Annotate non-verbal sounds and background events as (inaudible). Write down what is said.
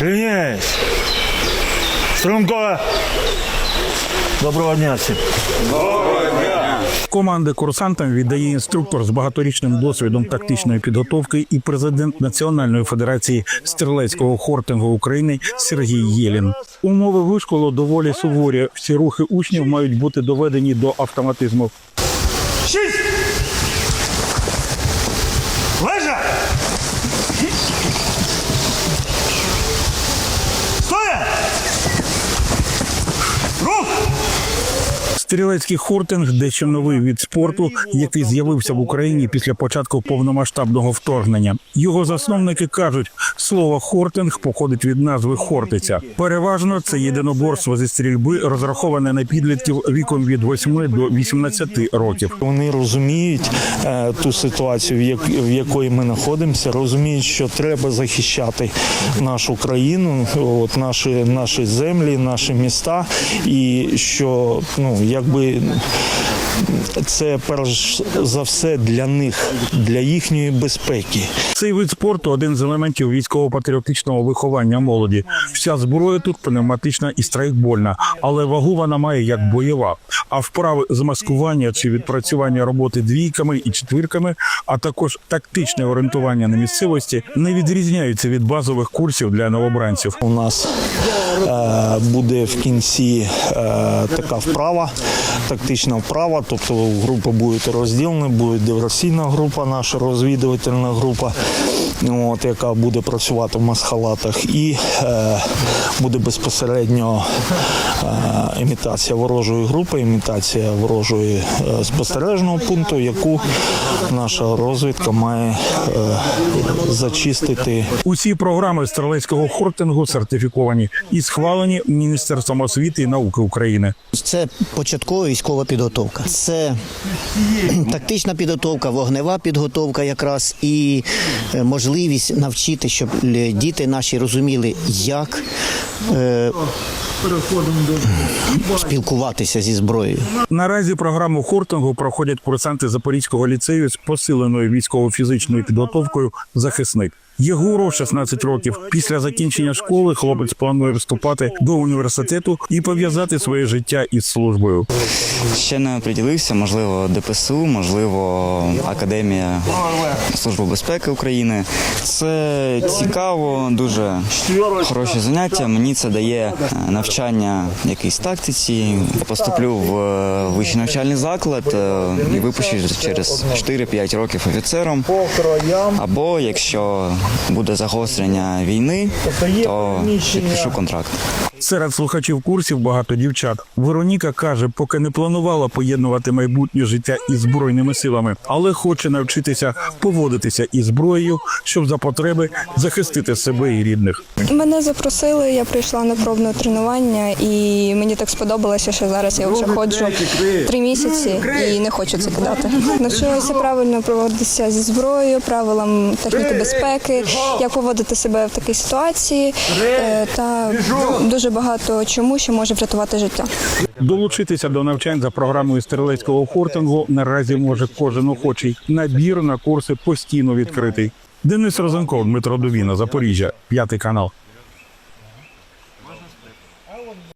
Рівняйсь. Струнко. Доброго дня всім. Команди курсантам віддає інструктор з багаторічним досвідом тактичної підготовки і президент Національної федерації стрілецького хортингу України Сергій Єлін. Умови вишколу доволі суворі. Всі рухи учнів мають бути доведені до автоматизму. Стрілецький хортинг дещо новий від спорту, який з'явився в Україні після початку повномасштабного вторгнення. Його засновники кажуть, слово хортинг походить від назви хортиця. Переважно це єдиноборство зі стрільби, розраховане на підлітків віком від 8 до 18 років. Вони розуміють е, ту ситуацію, в, як, якої ми знаходимося, розуміють, що треба захищати нашу країну, от наші, наші землі, наші міста, і що ну якби. Це перш за все для них, для їхньої безпеки. Цей вид спорту один з елементів військово-патріотичного виховання молоді. Вся зброя тут пневматична і страйкбольна, але вагу вона має як бойова. А вправи з маскування чи відпрацювання роботи двійками і четвірками, а також тактичне орієнтування на місцевості не відрізняються від базових курсів для новобранців. У нас е, буде в кінці е, така вправа, тактична вправа. Тобто група буде розділена, буде диверсійна група, наша розвідувальна група, от, яка буде працювати в масхалатах, і е, буде безпосередньо е, імітація ворожої групи, імітація ворожої е, спостережного пункту, яку наша розвідка має е, зачистити Усі програми стрілецького хортингу сертифіковані і схвалені Міністерством освіти і науки України. Це початкова військова підготовка. Це (clears throat) тактична підготовка, вогнева підготовка, якраз і е, можливість навчити, щоб діти наші розуміли, як е, спілкуватися зі зброєю. Наразі програму хортингу проходять курсанти Запорізького ліцею з посиленою військово-фізичною підготовкою захисник. Єгору 16 років. Після закінчення школи хлопець планує вступати до університету і пов'язати своє життя із службою. Ще не оприділився, можливо, ДПСУ, можливо, Академія Служби безпеки України. Це цікаво, дуже хороше заняття. Мені це дає е, навчання якійсь тактиці. Поступлю в е, вищий навчальний заклад е, і випущусь через 4-5 років офіцером. Або якщо буде загострення війни, то підпишу контракт. Серед слухачів курсів багато дівчат. Вероніка каже, поки не планувала поєднувати майбутнє життя із збройними силами, але хоче навчитися поводитися із зброєю, щоб за потреби захистити себе і рідних. Мене запросили, я прийшла на пробне тренування, і мені так сподобалося, що зараз я вже ходжу три місяці і не хочу це кидати. Навчилася правильно проводитися зі зброєю, правилам техніки безпеки, як поводити себе в такій ситуації, е, та дуже багато чому, що може врятувати життя. Долучитися до навчань за програмою стрілецького хортингу наразі може кожен охочий. Набір на курси постійно відкритий. Денис Розенков, Дмитро Довіна, Запоріжжя, п'ятий канал.